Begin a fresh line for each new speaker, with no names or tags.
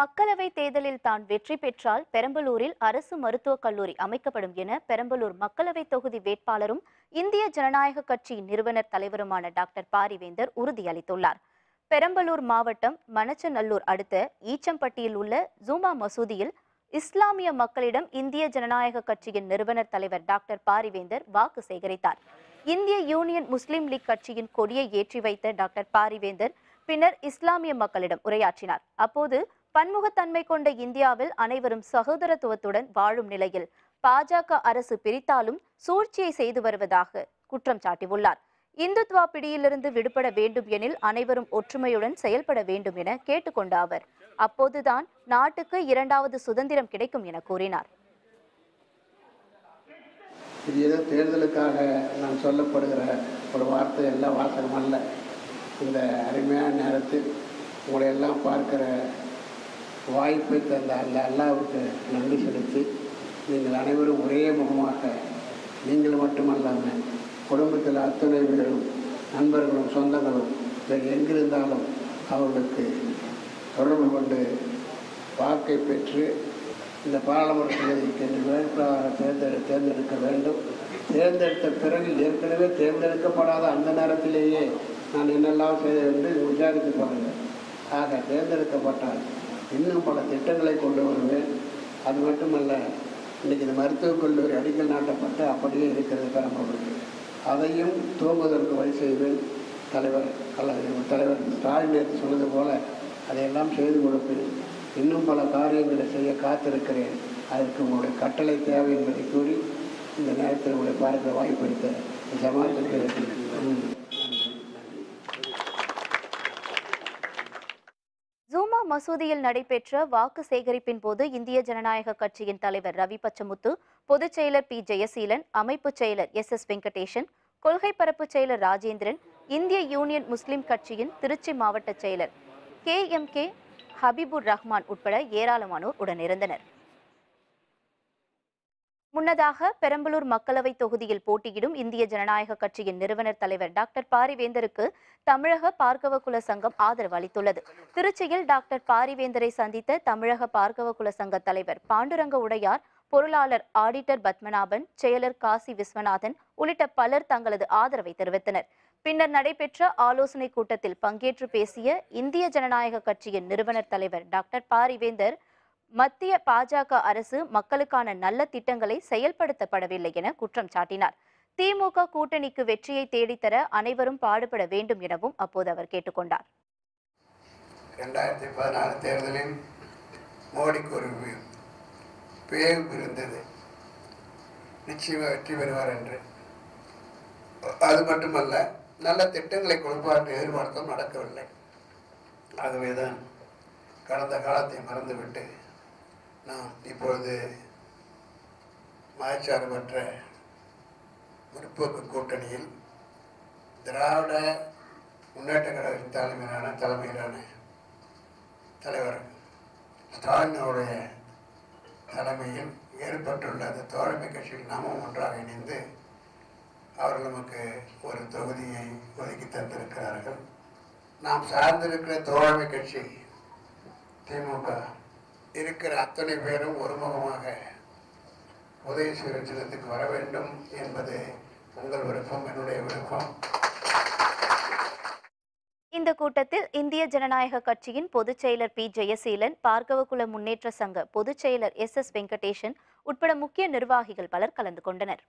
மக்களவை தேர்தலில் தான் வெற்றி பெற்றால் பெரம்பலூரில் அரசு மருத்துவக் கல்லூரி அமைக்கப்படும் என பெரம்பலூர் மக்களவை தொகுதி வேட்பாளரும் இந்திய ஜனநாயக கட்சியின் நிறுவனர் தலைவருமான டாக்டர் பாரிவேந்தர் உறுதியளித்துள்ளார். பெரம்பலூர் மாவட்டம் மணச்சநல்லூர் அடுத்த ஈச்சம்பட்டியில் உள்ள ஜூமா மசூதியில் இஸ்லாமிய மக்களிடம் இந்திய ஜனநாயக கட்சியின் நிறுவனர் தலைவர் டாக்டர் பாரிவேந்தர் வாக்கு சேகரித்தார். இந்திய யூனியன் முஸ்லிம் லீக் கட்சியின் கொடியை ஏற்றி வைத்த டாக்டர் பாரிவேந்தர் பின்னர் இஸ்லாமிய மக்களிடம் உரையாற்றினார். அப்போது பன்முகத்தன்மை கொண்ட இந்தியாவில் அனைவரும் சகோதரத்துவத்துடன் வாழும் நிலையில் பாஜக அரசு பிரித்தாலும் சூழ்ச்சியை செய்து வருவதாக குற்றம் சாட்டியுள்ளார். இந்துத்வா பிடியிலிருந்து விடுபட வேண்டும் எனில் அனைவரும் ஒற்றுமையுடன் செயல்பட வேண்டும் என கேட்டுக்கொண்ட அவர் அப்போதுதான் நாட்டுக்கு இரண்டாவது சுதந்திரம் கிடைக்கும் என கூறினார்.
இது ஏதோ தேர்தலுக்காக நான் சொல்லப்படுகிற ஒரு வார்த்தை எல்லாம் வாசகம் அல்ல. இந்த அருமையான நேரத்தில் உங்களை எல்லாம் பார்க்கிற வாய்ப்பை தந்த அல்ல அல்லாவுக்கு நன்றி செலுத்தி நீங்கள் அனைவரும் ஒரே முகமாக நீங்கள் மட்டுமல்லாமல் குடும்பத்தில் அத்துணை பேரும் நண்பர்களும் சொந்தங்களும் எங்கிருந்தாலும் அவர்களுக்கு தொடர்பு கொண்டு வாக்கை பெற்று இந்த பாராளுமன்ற தொகுதிக்கு இந்த தேர்ந்தெடு தேர்ந்தெடுக்க வேண்டும். தேர்ந்தெடுத்த பிறகு ஏற்கனவே தேர்ந்தெடுக்கப்படாத அந்த நேரத்திலேயே நான் என்னெல்லாம் செய்தேன் என்று விசாரித்து பாருங்கள். ஆக தேர்ந்தெடுக்கப்பட்டால் இன்னும் பல திட்டங்களை கொண்டு வருவேன் அது மட்டுமல்ல இன்றைக்கி இந்த மருத்துவக் கல்லூரி அடிக்கல் நாட்டப்பட்டு அப்படியே இருக்கிறது பெரம்பலூர் அதையும் தூங்குவதற்கு வழி செய்வேன். தலைவர் அல்லது தலைவர் ஸ்டாலின் நேற்று சொன்னது போல் அதையெல்லாம் செய்து கொடுப்பேன். இன்னும் பல காரியங்களை செய்ய காத்திருக்கிறேன். அதற்கு உங்களுடைய கட்டளை தேவை என்பதை கூறி இந்த நேரத்தில் உங்களை பார்க்க வாய்ப்பளித்த ஜமாத்திற்கு ம்.
ஜூமா மசூதியில் நடைபெற்ற வாக்கு சேகரிப்பின் போது இந்திய ஜனநாயக கட்சியின் தலைவர் ரவி பச்சமுத்து பொதுச் செயலர் பி. ஜெயசீலன் அமைப்புச் செயலர் எஸ். எஸ். வெங்கடேஷன் கொள்கை பரப்பு செயலர் ராஜேந்திரன் இந்திய யூனியன் முஸ்லிம் கட்சியின் திருச்சி மாவட்ட செயலர் K. M. K. Habibur Rahman உட்பட ஏராளமானோர் உடனிருந்தனர். முன்னதாக பெரம்பலூர் மக்களவை தொகுதியில் போட்டியிடும் இந்திய ஜனநாயக கட்சியின் நிறுவனர் தலைவர் டாக்டர் பாரிவேந்தருக்கு தமிழக பார்க்கவ குல சங்கம் ஆதரவு அளித்துள்ளது. திருச்சியில் டாக்டர் பாரிவேந்தரை சந்தித்த தமிழக பார்க்கவ குல சங்க தலைவர் பாண்டுரங்க உடையார் பொருளாளர் ஆடிட்டர் பத்மநாபன் செயலர் காசி விஸ்வநாதன் உள்ளிட்ட பலர் தங்களது ஆதரவை தெரிவித்தனர். பின்னர் நடைபெற்ற ஆலோசனை கூட்டத்தில் பங்கேற்று பேசிய இந்திய ஜனநாயக கட்சியின் நிறுவனர் தலைவர் டாக்டர் பாரிவேந்தர் மத்திய பாஜக அரசு மக்களுக்கான நல்ல திட்டங்களை செயல்படுத்தப்படவில்லை என குற்றம் சாட்டினார். திமுக கூட்டணிக்கு வெற்றியை தேடித்தர அனைவரும் பாடுபட வேண்டும் எனவும் அப்போது அவர் கேட்டுக்கொண்டார்.
ரெண்டாயிரத்தி பதினாறு தேர்தலில் மோடிக்கு ஒரு பேவு இருந்தது நிச்சயமாக வெற்றி பெறுவார் என்று. அது மட்டுமல்ல நல்ல திட்டங்களை கொடுப்பார் என்று எதிர்பார்த்தும் நடக்கவில்லை. ஆகவேதான் கடந்த காலத்தை மறந்துவிட்டு நாம் இப்பொழுது மதச்சார்பற்ற முற்போக்கு கூட்டணியில் திராவிட முன்னேற்ற கழகத்தின் தலைமையிலான தலைமையிலான தலைவர் ஸ்டாலினுடைய தலைமையில் ஏற்பட்டுள்ள அந்த தோழமை கட்சியில் நாமும் ஒன்றாக இணைந்து அவர்கள் நமக்கு ஒரு தொகுதியை ஒதுக்கி தந்திருக்கிறார்கள். நாம் சார்ந்திருக்கிற தோழமை கட்சி திமுக இருக்கிற அத்தனை பேரும் ஒருமுகமாக உதய சின்னத்துக்கு வர வேண்டும் என்பது உங்கள் விருப்பம் என்னுடைய விருப்பம்.
இந்த கூட்டத்தில் இந்திய ஜனநாயக கட்சியின் பொதுச் செயலர் பி. ஜெயசீலன் பார்கவகுல முன்னேற்ற சங்க பொதுச் செயலர் எஸ். எஸ். வெங்கடேசன் உட்பட முக்கிய நிர்வாகிகள் பலர் கலந்து கொண்டனர்.